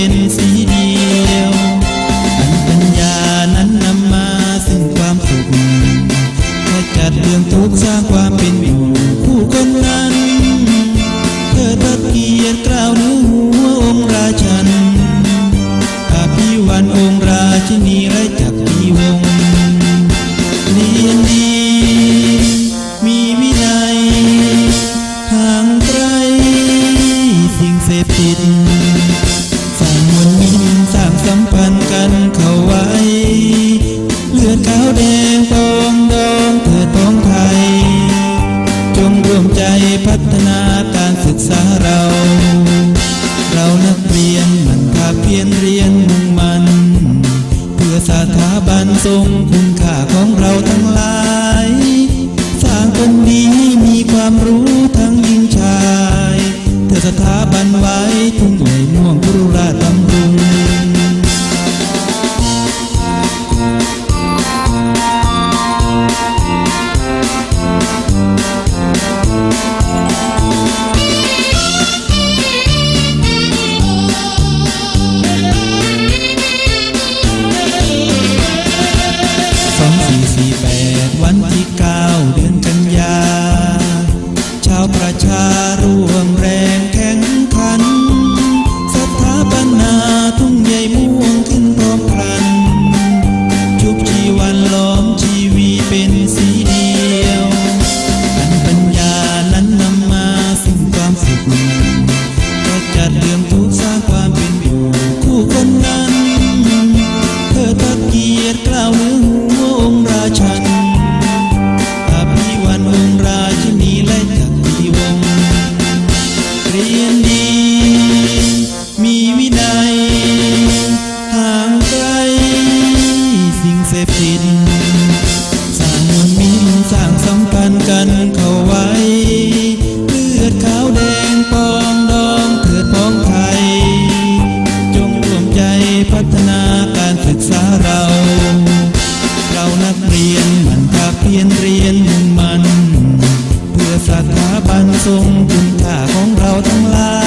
็นสีเดียวอันปัญญานั้นนำมาซึ่งความสุขขจัดเรื่องทุกข์สร้างความ พัฒนาการศึกษาเรา เรานักเรียนมันภาเพียนเรียนมุ่งมัน เพื่อสถาบันทรงคุณีวันล้อมชีวีเป็นสี ปันทรงคุณค่าของเราทั้งหลาย